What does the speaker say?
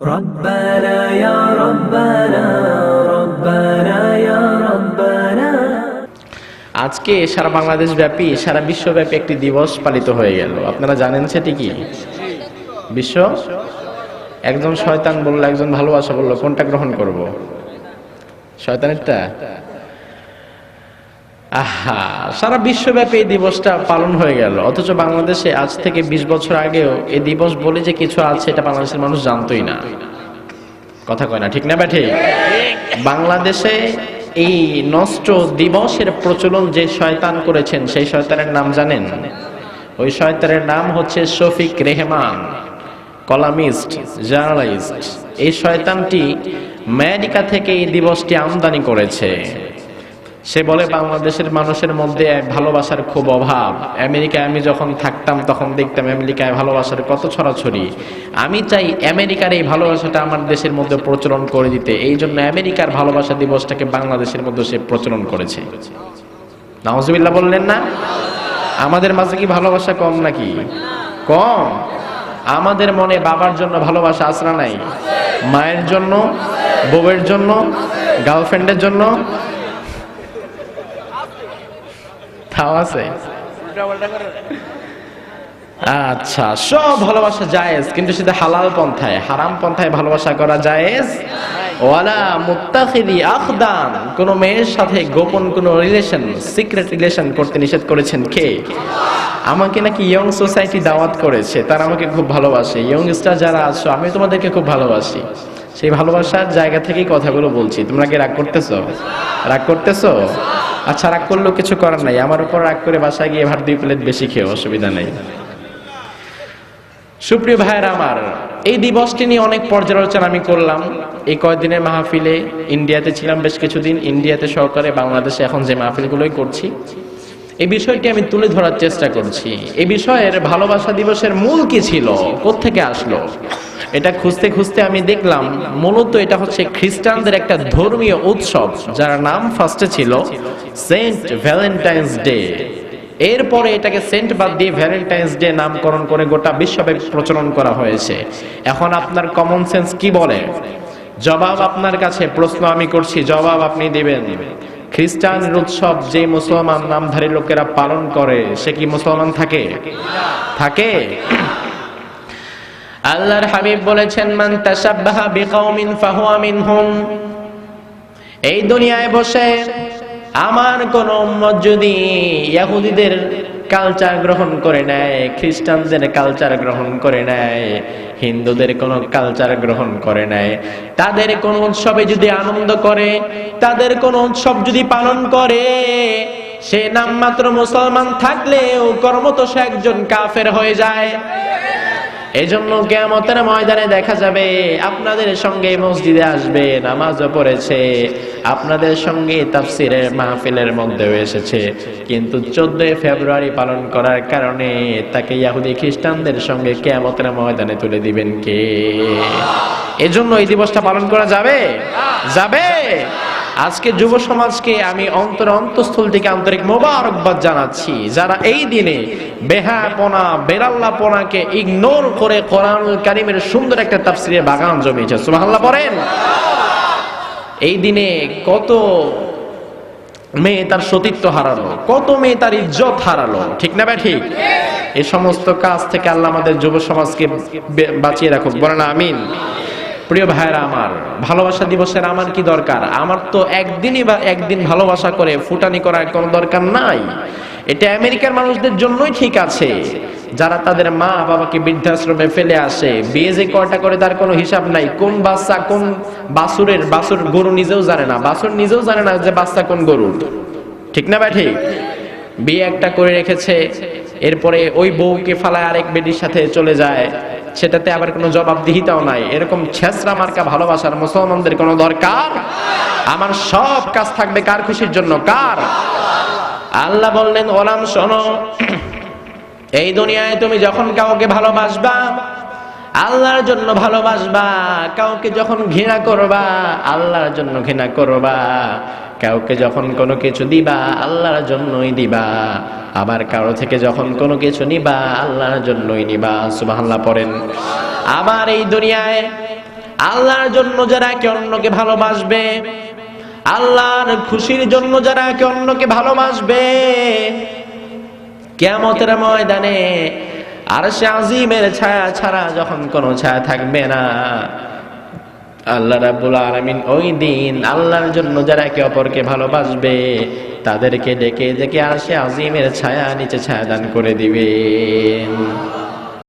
ربنا يا ربنا ربنا يا ربنا আজকে সারা বাংলাদেশ ব্যাপী সারা বিশ্বব্যাপী একটি দিবস পালিত হয়ে গেল আপনারা জানেন সেটি কি বিশ্ব একজন শয়তান বললো একজন ভালোবাসা বললো কোনটা গ্রহণ করব শয়তানেরটা সারা বিশ্বব্যাপী এই দিবসটা পালন হয়ে গেল। অথচ বাংলাদেশে আজ থেকে ২০ বছর আগেও এই দিবস বলে যে কিছু আছে, এটা বাংলাদেশের মানুষ জানতোই না। কথা কয় না, ঠিক না ব্যাঠে? বাংলাদেশে এই নষ্ট দিবসের প্রচলন যে শয়তান করেছেন, সেই শয়তানের নাম জানেন? ওই শয়তানের নাম হচ্ছে শফিক রেহমান, কলামিস্ট, জার্নালিস্ট। এই শয়তানটি আমেরিকা থেকে এই দিবসটি আমদানি করেছে। সে বলে, বাংলাদেশের মানুষের মধ্যে ভালোবাসার খুব অভাব। আমেরিকায় আমি যখন থাকতাম, তখন দেখতাম আমেরিকায় ভালোবাসার কত ছড়াছড়ি। আমি চাই আমেরিকার এই ভালোবাসাটা আমার দেশের মধ্যে প্রচলন করে দিতে। এই জন্য আমেরিকার ভালোবাসা দিবসটাকে বাংলাদেশের মধ্যে সে প্রচলন করেছে। নাহজবিল্লা বললেন না? আমাদের মাঝে কি ভালোবাসা কম নাকি? কম। আমাদের মনে বাবার জন্য ভালোবাসা আসরা নাই? মায়ের জন্য, বউয়ের জন্য, গার্লফ্রেন্ডের জন্য আচ্ছা সব ভালোবাসা জায়েজ, কিন্তু সেটা হালাল পন্থায়, হারাম পন্থায় ভালোবাসা করা জায়েজ? ওয়ালা মুত্তাখিদি আখদান, কোন মেয়ের সাথে গোপন কোন রিলেশন সিক্রেট রিলেশন করতে নিষেধ করেছেন কে? আমাকে নাকি ইয়ং সোসাইটি দাওয়াত করেছে, তারা আমাকে খুব ভালোবাসে। ইয়ং স্টার যারা আছো, আমি তোমাদেরকে খুব ভালোবাসি। সেই ভালোবাসার জায়গা থেকেই কথাগুলো বলছি। তোমরা কি রাগ করতেছো? রাগ করতেছ? আচ্ছা রাগ করলেও কিছু করার নাই। আমার উপর রাগ করে বাসায় গিয়ে ভাত দুই প্লেট বেশি খেয়ে অসুবিধা নেই। সুপ্রিয় ভাইয়ের আমার, এই দিবসটি নিয়ে অনেক পর্যালোচনা আমি করলাম। এই কয়েকদিনের মাহফিলে ইন্ডিয়াতে ছিলাম বেশ কিছুদিন। ইন্ডিয়াতে সহকারে বাংলাদেশে এখন যে মাহফিলগুলোই করছি, এই বিষয়টি আমি তুলে ধরার চেষ্টা করছি। এই বিষয়ের ভালোবাসা দিবসের মূল কি ছিল? কোত্থেকে আসলো? এটা খুঁজতে খুঁজতে আমি দেখলাম, মূলত এটা হচ্ছে খ্রিস্টানদের একটা ধর্মীয় উৎসব, যার নাম ফার্স্টে ছিল সেন্ট ভ্যালেন্টাইন্স ডে এরপরে এটাকে সেন্ট বাদ দিয়ে ভ্যালেন্টাইন্স ডে নামকরণ করে গোটা বিশ্বব্যাপী প্রচলন করা হয়েছে। এখন আপনার কমন সেন্স কি বলে? জবাব আপনার কাছে, প্রশ্ন আমি করছি, জবাব আপনি দিবেন। খ্রিস্টানের উৎসব যে মুসলমান নামধারী লোকেরা পালন করে, সে কি মুসলমান থাকে? থাকে। আল্লাহর হাবিব বলেছেন, মান তাশাব্বাহা বিকাউমিন ফাহুয়া মিনহুম। এই দুনিয়ায় বসে আমার কোন উম্মত যদি ইহুদিদের কালচার গ্রহণ করে নেয়, খ্রিস্টানদের কালচার গ্রহণ করে নেয়, হিন্দুদের কোন কালচার গ্রহণ করে নেয়, তাদের কোন উৎসবে যদি আনন্দ করে, তাদের কোন উৎসব যদি পালন করে, সে নামমাত্র মুসলমান থাকলেও কর্মত সে একজন কাফের হয়ে যায়। এজন্য কেয়ামতের ময়দানে দেখা যাবে আপনাদের সঙ্গে মসজিদে আসবে, নামাজও পড়েছে। আপনাদের সঙ্গে তাফসিরের মাহফিলের মধ্যেও এসেছে। কিন্তু চোদ্দই ফেব্রুয়ারি পালন করার কারণে তাকে ইয়াহুদি খ্রিস্টানদের সঙ্গে কেয়ামতের ময়দানে তুলে দিবেন কে? এজন্য এই দিবসটা পালন করা যাবে? যাবে? আজকে যুব সমাজকে আমি অন্তর অন্তঃস্থল থেকে আন্তরিক মোবারকবাদ জানাচ্ছি, যারা এই দিনে বেহাপনা বেরাল্লাপনাকে ইগনোর করে কোরআন কারিমের সুন্দর একটা তাফসিরের বাগান জমিয়েছে। সুবহানাল্লাহ পড়েন? এই দিনে কত মেয়ে তার সতীত্ব হারালো, কত মেয়ে তার ইজ্জত হারালো, ঠিক না ভাই ঠিক? এই সমস্ত কাজ থেকে আল্লাহ আমাদের যুব সমাজকে বাঁচিয়ে রাখুক, বলেন আমিন। প্রিয় ভাইরা আমার, ভালোবাসা দিবসের আমার কি দরকার? আমার তো একদিনই বা একদিন ভালোবাসা করে ফুটানি করার কোনো দরকার নাই। এটা আমেরিকার মানুষদের জন্যই ঠিক আছে। যারা তাদের মা বাবাকে বৃদ্ধাশ্রমে ফেলে আসে, বিয়ে যে কয়টা করে তার কোনো হিসাব নাই। কোন বাচ্চা কোন বাসুরের বাসুর গরু নিজেও জানে না। বাসুর নিজেও জানে না যে বাচ্চা কোন গরু। ঠিক না ঠিক? বিয়ে একটা করে রেখেছে, এরপরে ওই বউকে ফালায় আরেক বেডির সাথে চলে যায়। সেটাতে আবার কোনো জবাবদিহিতাও নাই। এরকম ছেসরা মার্কা ভালোবাসার মুসলমানদের কোনো দরকার? আমার সব কাজ থাকবে কার খুশির জন্য? কার? আল্লাহ বললেন, ওলাম, শোনো, এই দুনিয়ায় তুমি যখন কাউকে ভালোবাসবা, আল্লাহর জন্য ভালোবাসবা, কাউকে যখন ঘৃণা করবা, আল্লাহর জন্য ঘৃণা করবা। কাউকে যখন কোনো কিছু দিবা, আল্লাহর জন্যই দিবা। আবার কারও থেকে যখন কোনো কিছু নিবা, আল্লাহর জন্যই নিবা। সুবহানাল্লাহ, পড়েন। আবার এই দুনিয়ায় আল্লাহর জন্য যারা কে অন্যকে ভালোবাসবে, আল্লাহর খুশির জন্য যারা কে অন্যকে ভালোবাসবে কেমতের ময়দানে আর সে আজিমের ছায়া ছাড়া যখন কোনো ছায়া থাকবে না। আল্লাহ রাব্বুল আলামিন ওই দিন আল্লাহর জন্য যারা একে অপরকে ভালোবাসবে, তাদেরকে ডেকে ডেকে আসে আজিমের ছায়া, নিচে ছায়া দান করে দিবেন।